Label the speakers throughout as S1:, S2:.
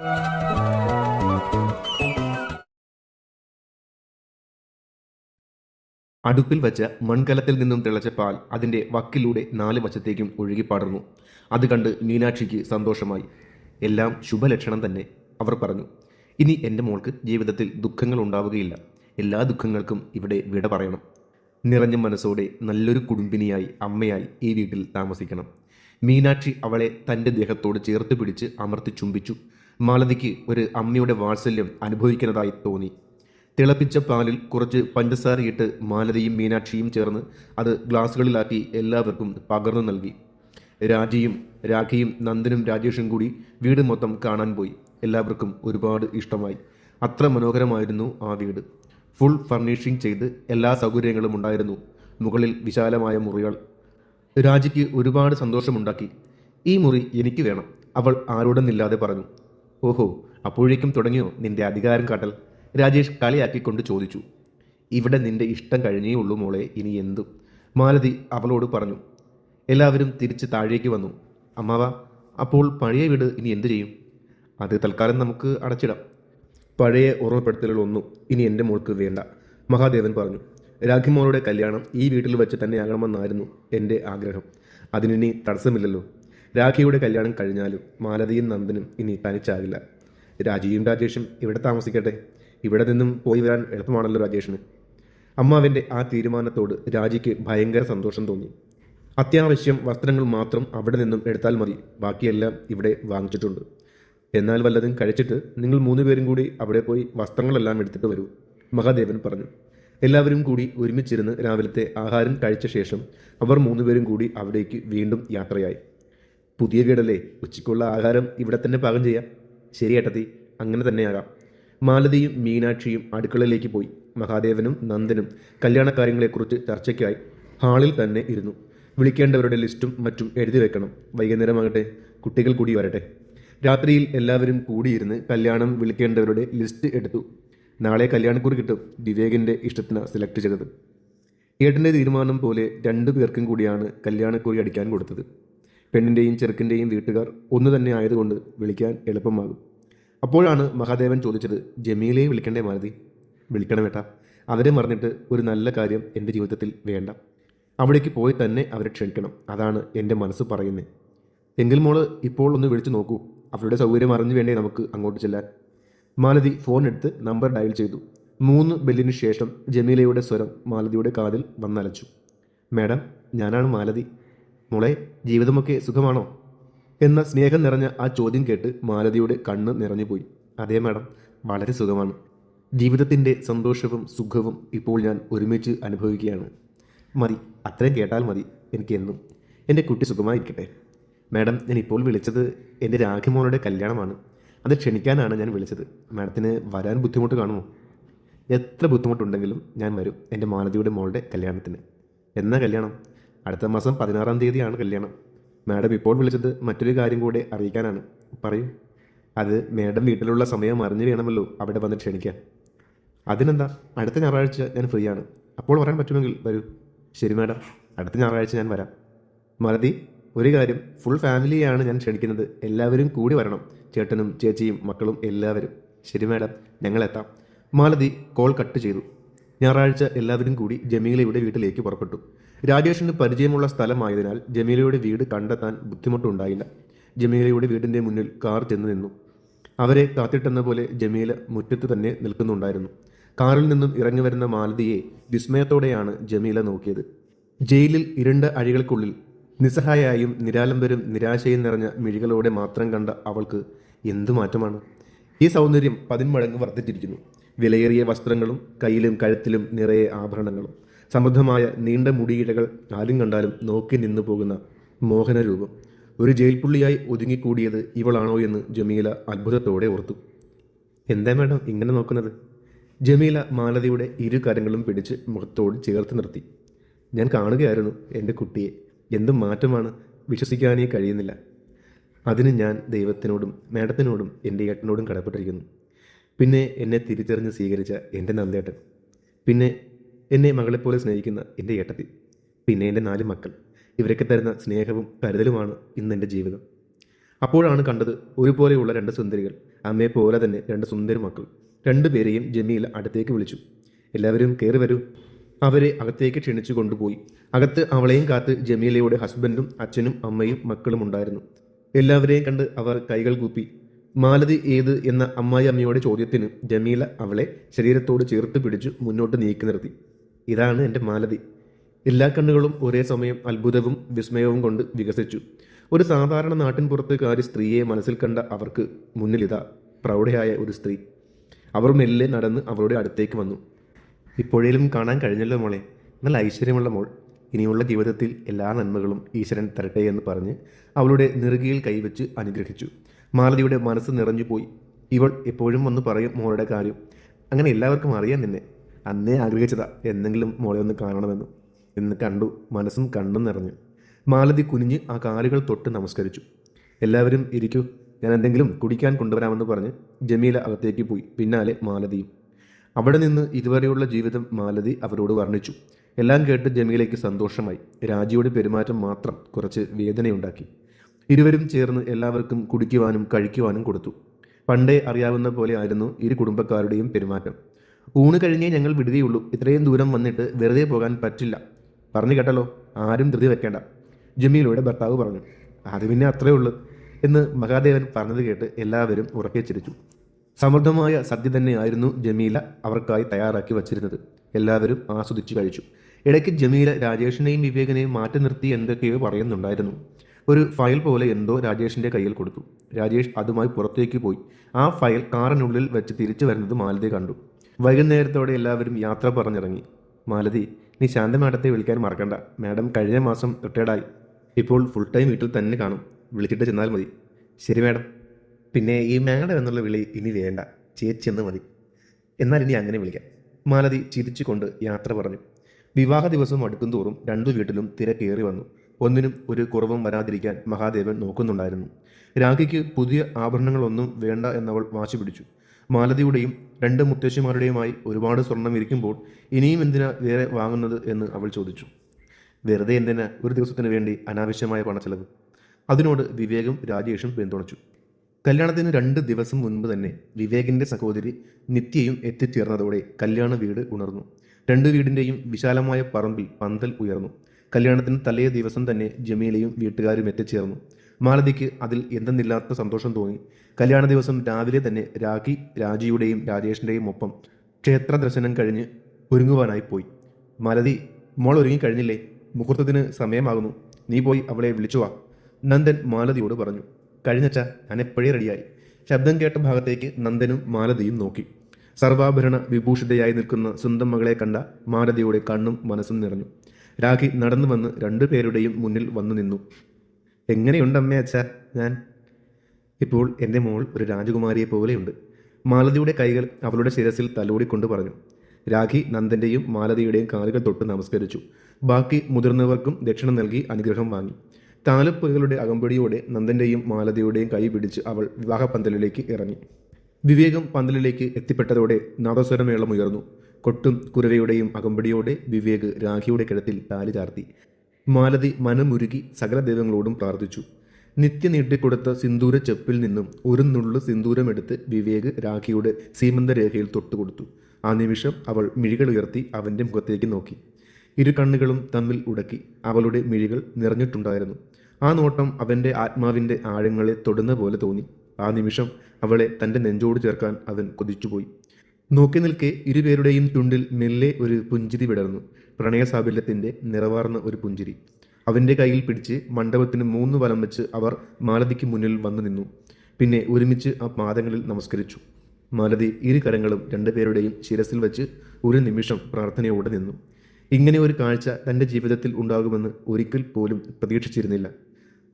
S1: അടുപ്പിൽ വച്ച മൺകലത്തിൽ നിന്നും തിളച്ച പാൽ അതിന്റെ വക്കിലൂടെ നാല് വശത്തേക്കും ഒഴുകിപ്പാടുന്നു. അത് കണ്ട് മീനാക്ഷിക്ക് സന്തോഷമായി. എല്ലാം ശുഭലക്ഷണം തന്നെ അവർ പറഞ്ഞു. ഇനി എന്റെ മോൾക്ക് ജീവിതത്തിൽ ദുഃഖങ്ങൾ ഉണ്ടാവുകയില്ല. എല്ലാ ദുഃഖങ്ങൾക്കും ഇവിടെ വിട പറയണം. നിറഞ്ഞ മനസ്സോടെ നല്ലൊരു കുടുംബിനിയായി അമ്മയായി ഈ വീട്ടിൽ താമസിക്കണം. മീനാക്ഷി അവളെ തന്റെ ദേഹത്തോട് ചേർത്ത് പിടിച്ച് അമർത്തി ചുംബിച്ചു. മാലതിക്ക് ഒരു അമ്മയുടെ വാത്സല്യം അനുഭവിക്കുന്നതായി തോന്നി. തിളപ്പിച്ച പാലിൽ കുറച്ച് പഞ്ചസാരയിട്ട് മാലതിയും മീനാക്ഷിയും ചേർന്ന് അത് ഗ്ലാസ്സുകളിലാക്കി എല്ലാവർക്കും പകർന്നു നൽകി. രാജിയും രാഖിയും നന്ദനും രാജേഷും കൂടി വീട് മൊത്തം കാണാൻ പോയി. എല്ലാവർക്കും ഒരുപാട് ഇഷ്ടമായി. അത്ര മനോഹരമായിരുന്നു ആ വീട്. ഫുൾ ഫർണിഷിംഗ് ചെയ്ത് എല്ലാ സൗകര്യങ്ങളും ഉണ്ടായിരുന്നു. മുകളിൽ വിശാലമായ മുറികൾ. രാജിക്ക് ഒരുപാട് സന്തോഷമുണ്ടാക്കി. ഈ മുറി എനിക്ക് വേണം. അവൾ ആരോടെന്നില്ലാതെ പറഞ്ഞു. ഓഹോ അപ്പോഴേക്കും തുടങ്ങിയോ നിന്റെ അധികാരം കാട്ടൽ? രാജേഷ് കളിയാക്കിക്കൊണ്ട് ചോദിച്ചു. ഇവിടെ നിന്റെ ഇഷ്ടം കഴിഞ്ഞേ ഉള്ളൂ മോളെ ഇനി എന്തും? മാലതി അവളോട് പറഞ്ഞു. എല്ലാവരും തിരിച്ച് താഴേക്ക് വന്നു. അമ്മാവ അപ്പോൾ പഴയ വീട് ഇനി എന്തു ചെയ്യും? അത് തൽക്കാലം നമുക്ക് അടച്ചിടാം. പഴയ ഓർമ്മപ്പെടുത്തലുകളൊന്നും ഇനി എന്റെ മോൾക്ക് വേണ്ട മഹാദേവൻ പറഞ്ഞു. രാഖിമോളുടെ കല്യാണം ഈ വീട്ടിൽ വെച്ച് തന്നെയാകണമെന്നായിരുന്നു എന്റെ ആഗ്രഹം. അതിനി തടസ്സമില്ലല്ലോ. രാഖിയുടെ കല്യാണം കഴിഞ്ഞാലും മാലതിയും നന്ദനും ഇനി തനിച്ചാകില്ല. രാജിയും രാജേഷും ഇവിടെ താമസിക്കട്ടെ? ഇവിടെ നിന്നും പോയി വരാൻ എളുപ്പമാണല്ലോ രാജേഷിന്. അമ്മാവിന്റെ ആ തീരുമാനത്തോട് രാജിക്ക് ഭയങ്കര സന്തോഷം തോന്നി. അത്യാവശ്യം വസ്ത്രങ്ങൾ മാത്രം അവിടെ നിന്നും എടുത്താൽ മതി. ബാക്കിയെല്ലാം ഇവിടെ വാങ്ങിച്ചിട്ടുണ്ട്. എന്നാൽ വല്ലതും കഴിച്ചിട്ട് നിങ്ങൾ മൂന്ന് പേരും കൂടി അവിടെ പോയി വസ്ത്രങ്ങളെല്ലാം എടുത്തിട്ട് വരൂ മഹാദേവൻ പറഞ്ഞു. എല്ലാവരും കൂടി ഒരുമിച്ചിരുന്ന് രാവിലത്തെ ആഹാരം കഴിച്ച ശേഷം അവർ മൂന്നുപേരും കൂടി അവിടേക്ക് വീണ്ടും യാത്രയായി. പുതിയ വീടല്ലേ? ഉച്ചയ്ക്കുള്ള ആഹാരം ഇവിടെ തന്നെ പാകം ചെയ്യാം. ശരി ഏട്ടത്തി അങ്ങനെ തന്നെയാകാം. മാലതിയും മീനാക്ഷിയും അടുക്കളയിലേക്ക് പോയി. മഹാദേവനും നന്ദനും കല്യാണക്കാര്യങ്ങളെക്കുറിച്ച് ചർച്ചയ്ക്കായി ഹാളിൽ തന്നെ ഇരുന്നു. വിളിക്കേണ്ടവരുടെ ലിസ്റ്റും മറ്റും എഴുതി വെക്കണം. വൈകുന്നേരമാകട്ടെ കുട്ടികൾ കൂടി വരട്ടെ. രാത്രിയിൽ എല്ലാവരും കൂടിയിരുന്ന് കല്യാണം വിളിക്കേണ്ടവരുടെ ലിസ്റ്റ് എടുത്തു. നാളെ കല്യാണക്കുറി കിട്ടും വിവേകിന്റെ ഇഷ്ടത്തിന് സെലക്ട് ചെയ്തത്. ഏട്ടന്റെ തീരുമാനം പോലെ രണ്ടു പേർക്കും കൂടിയാണ് കല്യാണക്കുറി അടിക്കാൻ കൊടുത്തത്. പെണ്ണിന്റെയും ചെറുക്കന്റെയും വീട്ടുകാർ ഒന്നു തന്നെ ആയതുകൊണ്ട് വിളിക്കാൻ എളുപ്പമാകും. അപ്പോഴാണ് മഹാദേവൻ ചോദിച്ചത് ജമീലയെ വിളിക്കണ്ടേ മാരുതി? വിളിക്കണം ഏട്ടാ. അവരെ മറന്നിട്ട് ഒരു നല്ല കാര്യം എന്റെ ജീവിതത്തിൽ വേണ്ട. അവിടേക്ക് പോയി തന്നെ അവരെ ക്ഷണിക്കണം. അതാണ് എന്റെ മനസ്സ് പറയുന്നത് എങ്കിൽ മോൾ ഇപ്പോൾ ഒന്ന് വിളിച്ചു നോക്കൂ. അവരുടെ സൗകര്യം അറിഞ്ഞു വേണ്ടേ നമുക്ക് അങ്ങോട്ട് ചെല്ലാൻ? മാലതി ഫോൺ എടുത്ത് നമ്പർ ഡയൽ ചെയ്തു. മൂന്ന് ബെല്ലിന് ശേഷം ജമീലയുടെ സ്വരം മാലതിയുടെ കാതിൽ വന്നലച്ചു. മാഡം ഞാനാണ് മാലതി മോളെ ജീവിതമൊക്കെ സുഖമാണോ? എന്ന സ്നേഹം നിറഞ്ഞ ആ ചോദ്യം കേട്ട് മാലതിയുടെ കണ്ണ് നിറഞ്ഞുപോയി. അതേ മാഡം വളരെ സുഖമാണ്. ജീവിതത്തിന്റെ സന്തോഷവും സുഖവും ഇപ്പോൾ ഞാൻ ഒരുമിച്ച് അനുഭവിക്കുകയാണ്. മതി അത്രയും കേട്ടാൽ മതി എനിക്ക് എന്നും. എന്റെ കുട്ടി സുഖമായിരിക്കട്ടെ. മാഡം ഞാൻ ഇപ്പോൾ വിളിച്ചത് എന്റെ രാഖിമോളുടെ കല്യാണമാണ്. അത് ക്ഷണിക്കാനാണ് ഞാൻ വിളിച്ചത്. മാഡത്തിന് വരാൻ ബുദ്ധിമുട്ട് കാണുമോ? എത്ര ബുദ്ധിമുട്ടുണ്ടെങ്കിലും ഞാൻ വരും എന്റെ മാലതിയുടെ മോളുടെ കല്യാണത്തിന്. എന്നാ കല്യാണം? അടുത്ത മാസം പതിനാറാം തീയതിയാണ് കല്യാണം. മാഡം ഇപ്പോൾ വിളിച്ചത് മറ്റൊരു കാര്യം കൂടെ അറിയിക്കാനാണ്. പറയൂ. അത് മാഡം വീട്ടിലുള്ള സമയം അറിഞ്ഞു വേണമല്ലോ അവിടെ വന്ന് ക്ഷണിക്കാൻ. അതിനെന്താ? അടുത്ത ഞായറാഴ്ച ഞാൻ ഫ്രീ ആണ് അപ്പോൾ വരാൻ പറ്റുമെങ്കിൽ വരൂ. ശരി മാഡം. അടുത്ത ഞായറാഴ്ച ഞാൻ വരാം. മലതി ഒരു കാര്യം. ഫുൾ ഫാമിലിയാണ് ഞാൻ ക്ഷണിക്കുന്നത്. എല്ലാവരും കൂടി വരണം. ചേട്ടനും ചേച്ചിയും മക്കളും എല്ലാവരും. ശരി മാഡം. ഞങ്ങളെത്താം മാലതി കോൾ കട്ട് ചെയ്തു. ഞായറാഴ്ച എല്ലാവരും കൂടി ജമീലയുടെ വീട്ടിലേക്ക് പുറപ്പെട്ടു. രാജേഷിന് പരിചയമുള്ള സ്ഥലമായതിനാൽ ജമീലയുടെ വീട് കണ്ടെത്താൻ ബുദ്ധിമുട്ടുണ്ടായില്ല. ജമീലയുടെ വീടിന്റെ മുന്നിൽ കാർ ചെന്ന് നിന്നു. അവരെ കാത്തിട്ടെന്ന പോലെ ജമീല മുറ്റത്ത് തന്നെ നിൽക്കുന്നുണ്ടായിരുന്നു. കാറിൽ നിന്നും ഇറങ്ങി വരുന്ന മാലതിയെ വിസ്മയത്തോടെയാണ് ജമീല നോക്കിയത്. ജയിലിൽ ഇരുണ്ട അഴികൾക്കുള്ളിൽ നിസ്സഹായായും നിരാലംബരും നിരാശയും നിറഞ്ഞ മിഴികളോടെ മാത്രം കണ്ട അവൾക്ക് എന്തു മാറ്റമാണ്? ഈ സൗന്ദര്യം പതിന്മടങ്ങ് വർദ്ധിച്ചിരിക്കുന്നു. വിലയേറിയ വസ്ത്രങ്ങളും കയ്യിലും കഴുത്തിലും നിറയെ ആഭരണങ്ങളും. സമൃദ്ധമായ നീണ്ട മുടിയിഴകൾ ആരും കണ്ടാലും നോക്കി നിന്നു പോകുന്ന മോഹനരൂപം. ഒരു ജയിൽ പുള്ളിയായി ഒതുങ്ങിക്കൂടിയത് ഇവളാണോ എന്ന് ജമീല അത്ഭുതത്തോടെ ഓർത്തു. എന്താ മാഡം ഇങ്ങനെ നോക്കുന്നത്? ജമീല മാലതിയുടെ ഇരു കരങ്ങളും പിടിച്ച് മുഖത്തോട് ചേർത്ത് നിർത്തി. ഞാൻ കാണുകയായിരുന്നു എന്റെ കുട്ടിയെ. എന്തും മാറ്റമാണ്. വിശ്വസിക്കാനേ കഴിയുന്നില്ല. അതിന് ഞാൻ ദൈവത്തിനോടും മേഡത്തിനോടും എന്റെ ഏട്ടനോടും കടപ്പെട്ടിരിക്കുന്നു. പിന്നെ എന്നെ തിരിച്ചറിഞ്ഞ് സ്വീകരിച്ച എന്റെ നന്ദേട്ടൻ. പിന്നെ എന്നെ മകളെപ്പോലെ സ്നേഹിക്കുന്ന എന്റെ ഏട്ടത്തി. പിന്നെ എന്റെ നാല് മക്കൾ. ഇവരൊക്കെ തരുന്ന സ്നേഹവും കരുതലുമാണ് ഇന്ന് എന്റെ ജീവിതം. അപ്പോഴാണ് കണ്ടത് ഒരുപോലെയുള്ള രണ്ട് സുന്ദരികൾ. അമ്മയെ പോലെ തന്നെ രണ്ട് സുന്ദര മക്കൾ. രണ്ടുപേരെയും ജമീൽ അടുത്തേക്ക് വിളിച്ചു. എല്ലാവരും കയറി വരൂ. അവരെ അകത്തേക്ക് ക്ഷണിച്ചു കൊണ്ടുപോയി. അകത്ത് അവളെയും കാത്ത് ജമീലയുടെ ഹസ്ബൻഡും അച്ഛനും അമ്മയും മക്കളും ഉണ്ടായിരുന്നു. എല്ലാവരെയും കണ്ട് അവർ കൈകൾ കൂപ്പി മാലതി ഏത് എന്ന അമ്മായി അമ്മയുടെ ചോദ്യത്തിന് ജമീല അവളെ ശരീരത്തോട് ചേർത്ത് പിടിച്ചു മുന്നോട്ട് നീക്കി നിർത്തി. ഇതാണ് എന്റെ മാലതി. എല്ലാ കണ്ണുകളും ഒരേ സമയം അത്ഭുതവും വിസ്മയവും കൊണ്ട് വികസിച്ചു. ഒരു സാധാരണ നാട്ടിൻ പുറത്തുകാരി സ്ത്രീയെ മനസ്സിൽ കണ്ട അവർക്ക് മുന്നിലിതാ പ്രൗഢയായ ഒരു സ്ത്രീ. അവർ മെല്ലെ നടന്ന് അവളുടെ അടുത്തേക്ക് വന്നു. ഇപ്പോഴേലും കാണാൻ കഴിഞ്ഞല്ലോ മോളെ. നല്ല ഐശ്വര്യമുള്ള മോൾ. ഇനിയുള്ള ജീവിതത്തിൽ എല്ലാ നന്മകളും ഈശ്വരൻ തരട്ടെ എന്ന് പറഞ്ഞ് അവളുടെ നെറുകയിൽ കൈവച്ച് അനുഗ്രഹിച്ചു. മാലതിയുടെ മനസ്സ് നിറഞ്ഞുപോയി ഇവൾ എപ്പോഴും വന്ന് പറയും മോളുടെ കാര്യം. അങ്ങനെ എല്ലാവർക്കും അറിയാം നിന്നെ. അന്നേ ആഗ്രഹിച്ചതാ എന്തെങ്കിലും മോളെ ഒന്ന് കാണണമെന്ന്. എന്ന് കണ്ടു മനസ്സും കണ്ണും നിറഞ്ഞു. മാലതി കുനിഞ്ഞ് ആ കാലുകൾ തൊട്ട് നമസ്കരിച്ചു. എല്ലാവരും ഇരിക്കൂ. ഞാൻ എന്തെങ്കിലും കുടിക്കാൻ കൊണ്ടുവരാമെന്ന് പറഞ്ഞ് ജമീല അകത്തേക്ക് പോയി. പിന്നാലെ മാലതിയും. അവിടെ നിന്ന് ഇതുവരെയുള്ള ജീവിതം മാലതി അവരോട് വർണിച്ചു. എല്ലാം കേട്ട് ജമീലയ്ക്ക് സന്തോഷമായി. രാജിയുടെ പെരുമാറ്റം മാത്രം കുറച്ച് വേദനയുണ്ടാക്കി. ഇരുവരും ചേർന്ന് എല്ലാവർക്കും കുടിക്കുവാനും കഴിക്കുവാനും കൊടുത്തു. പണ്ടേ അറിയാവുന്ന പോലെ ആയിരുന്നു ഇരു കുടുംബക്കാരുടെയും പെരുമാറ്റം. ഊണ് കഴിഞ്ഞേ ഞങ്ങൾ വിടുകയുള്ളൂ. ഇത്രയും ദൂരം വന്നിട്ട് വെറുതെ പോകാൻ പറ്റില്ല. പറഞ്ഞു കേട്ടല്ലോ ആരും ധൃതി വെക്കേണ്ട. ജമീലയുടെ ഭർത്താവ് പറഞ്ഞു അത് പിന്നെ അത്രേ ഉള്ളൂ എന്ന് മഹാദേവൻ പറഞ്ഞത് കേട്ട് എല്ലാവരും ഉറക്കെ ചിരിച്ചു. സമൃദ്ധമായ സദ്യ തന്നെയായിരുന്നു ജമീല അവർക്കായി തയ്യാറാക്കി വച്ചിരുന്നത്. എല്ലാവരും ആസ്വദിച്ചു കഴിച്ചു. ഇടയ്ക്ക് ജമീല രാജേഷിനെയും വിവേകനെയും മാറ്റി നിർത്തി എന്തൊക്കെയോ പറയുന്നുണ്ടായിരുന്നു. ഒരു ഫയൽ പോലെ എന്തോ രാജേഷിന്റെ കയ്യിൽ കൊടുത്തു. രാജേഷ് അതുമായി പുറത്തേക്ക് പോയി. ആ ഫയൽ കാറിനുള്ളിൽ വെച്ച് തിരിച്ചു വരുന്നത് മാലതി കണ്ടു. വൈകുന്നേരത്തോടെ എല്ലാവരും യാത്ര പറഞ്ഞിറങ്ങി. മാലതി നീ ശാന്ത മാഡത്തെ വിളിക്കാൻ മറക്കണ്ട. മാഡം കഴിഞ്ഞ മാസം റിട്ടയർഡായി. ഇപ്പോൾ ഫുൾ ടൈം വീട്ടിൽ തന്നെ കാണും. വിളിച്ചിട്ട് ചെന്നാൽ മതി. ശരി മാഡം. പിന്നെ ഈ മാഡം എന്നുള്ള വിളി ഇനി വേണ്ട. ചേച്ചി എന്ന് മതി. എന്നാൽ ഇനി അങ്ങനെ വിളിക്കാം. മാലതി ചിരിച്ചുകൊണ്ട് യാത്ര പറഞ്ഞു. വിവാഹ ദിവസം അടുക്കും തോറും രണ്ടു വീട്ടിലും തിരക്കേറി വന്നു. ഒന്നിനും ഒരു കുറവും വരാതിരിക്കാൻ മഹാദേവൻ നോക്കുന്നുണ്ടായിരുന്നു. രാഖിക്ക് പുതിയ ആഭരണങ്ങളൊന്നും വേണ്ട എന്നവൾ വാശി പിടിച്ചു. മാലതിയുടെയും രണ്ട് മുത്തശ്ശിമാരുടെയുമായി ഒരുപാട് സ്വർണം ഇരിക്കുമ്പോൾ ഇനിയും എന്തിനാ വേറെ വാങ്ങുന്നത് എന്ന് അവൾ ചോദിച്ചു. വെറുതെ എന്തിനാ ഒരു ദിവസത്തിന് വേണ്ടി അനാവശ്യമായ പണച്ചെലവ്? അതിനോട് വിവേകും രാജേഷും പിന്തുണച്ചു. കല്യാണത്തിന് രണ്ട് ദിവസം മുൻപ് തന്നെ വിവേകിന്റെ സഹോദരി നിത്യയും എത്തിച്ചേർന്നതോടെ കല്യാണ വീട് ഉണർന്നു. രണ്ട് വീടിന്റെയും വിശാലമായ പറമ്പിൽ പന്തൽ ഉയർന്നു. കല്യാണത്തിന് തലേ ദിവസം തന്നെ ജമീലയും വീട്ടുകാരും എത്തിച്ചേർന്നു. മാലതിക്ക് അതിൽ എന്തെന്നില്ലാത്ത സന്തോഷം തോന്നി. കല്യാണ ദിവസം രാവിലെ തന്നെ രാഖി രാജിയുടെയും രാജേഷിന്റെയും ഒപ്പം ക്ഷേത്ര ദർശനം കഴിഞ്ഞ് ഒരുങ്ങുവാനായി പോയി. മാലതി മോൾ ഒരുങ്ങിക്കഴിഞ്ഞില്ലേ മുഹൂർത്തത്തിന് സമയമാകുന്നു. നീ പോയി അവളെ വിളിച്ചു വാ. നന്ദൻ മാലതിയോട് പറഞ്ഞു. കഴിഞ്ഞച്ചാ ഞാൻ എപ്പോഴേ റെഡിയായി. ശബ്ദം കേട്ട ഭാഗത്തേക്ക് നന്ദനും മാലതിയും നോക്കി. സർവാഭരണ വിഭൂഷിതയായി നിൽക്കുന്ന സ്വന്തം മകളെ കണ്ട മാലതിയുടെ കണ്ണും മനസ്സും നിറഞ്ഞു. രാഖി നടന്നു വന്ന് രണ്ടു പേരുടെയും മുന്നിൽ വന്നു നിന്നു. എങ്ങനെയുണ്ട് അമ്മേ അച്ഛ? ഞാൻ? ഇപ്പോൾ എന്റെ മോൾ ഒരു രാജകുമാരിയെ പോലെയുണ്ട്. മാലതിയുടെ കൈകൾ അവളുടെ ശിരസിൽ തലോടിക്കൊണ്ട് പറഞ്ഞു. രാഖി നന്ദന്റെയും മാലതിയുടെയും കാലുകൾ തൊട്ട് നമസ്കരിച്ചു. ബാക്കി മുതിർന്നവർക്കും ദക്ഷിണ നൽകി അനുഗ്രഹം വാങ്ങി. താലപ്പൊലികളുടെ അകമ്പടിയോടെ നന്ദന്റെയും മാലതിയുടെയും കൈ പിടിച്ച് അവൾ വിവാഹ പന്തലിലേക്ക് ഇറങ്ങി. വിവേകം പന്തലിലേക്ക് എത്തിപ്പെട്ടതോടെ നാദസ്വരമേളം ഉയർന്നു. കൊട്ടും കുരവയുടെയും അകമ്പടിയോടെ വിവേക് രാഖിയുടെ കിഴത്തിൽ താലി ചാർത്തി. മാലതി മനമുരുകി സകല ദൈവങ്ങളോടും പ്രാർത്ഥിച്ചു. നിത്യ നീട്ടിക്കൊടുത്ത സിന്ദൂര ചെപ്പിൽ നിന്നും ഒരു നുള്ളു സിന്ദൂരമെടുത്ത് വിവേക് രാഖിയുടെ സീമന്തരേഖയിൽ തൊട്ടുകൊടുത്തു. ആ നിമിഷം അവൾ മിഴികൾ ഉയർത്തി അവന്റെ മുഖത്തേക്ക് നോക്കി. ഇരു കണ്ണുകളും തമ്മിൽ ഉടക്കി അവളുടെ മിഴികൾ നിറഞ്ഞിട്ടുണ്ടായിരുന്നു. ആ നോട്ടം അവന്റെ ആത്മാവിന്റെ ആഴങ്ങളെ തൊടുന്ന പോലെ തോന്നി. ആ നിമിഷം അവളെ തന്റെ നെഞ്ചോട് ചേർക്കാൻ അവൻ കൊതിച്ചുപോയി. നോക്കി നിൽക്കെ ഇരുപേരുടെയും ചുണ്ടിൽ മെല്ലെ ഒരു പുഞ്ചിരി വിടർന്നു. പ്രണയസാബല്യത്തിന്റെ നിറവാർന്ന ഒരു പുഞ്ചിരി. അവന്റെ കയ്യിൽ പിടിച്ച് മണ്ഡപത്തിന് മൂന്ന് വലം വെച്ച് അവർ മാലതിക്ക് മുന്നിൽ വന്നു നിന്നു. പിന്നെ ഒരുമിച്ച് ആ പാദങ്ങളിൽ നമസ്കരിച്ചു. മാലതി ഇരു കരങ്ങളും രണ്ടുപേരുടെയും ശിരസിൽ വെച്ച് ഒരു നിമിഷം പ്രാർത്ഥനയോടെ നിന്നു. ഇങ്ങനെ ഒരു കാഴ്ച തന്റെ ജീവിതത്തിൽ ഉണ്ടാകുമെന്ന് ഒരിക്കൽ പോലും പ്രതീക്ഷിച്ചിരുന്നില്ല.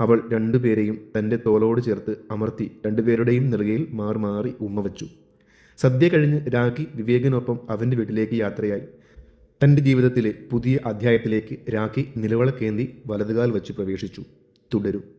S1: അവൾ രണ്ടുപേരെയും തന്റെ തോളോട് ചേർത്ത് അമർത്തി രണ്ടുപേരുടെയും നെറുകയിൽ മാറി മാറി ഉമ്മ വച്ചു. സദ്യ കഴിഞ്ഞ് രാഖി വിവേകിനൊപ്പം അവന്റെ വീട്ടിലേക്ക് യാത്രയായി. തന്റെ ജീവിതത്തിലെ പുതിയ അധ്യായത്തിലേക്ക് രാഖി നിലവിളക്കേന്തി വലതുകാൽ വച്ച് പ്രവേശിച്ചു. തുടരും.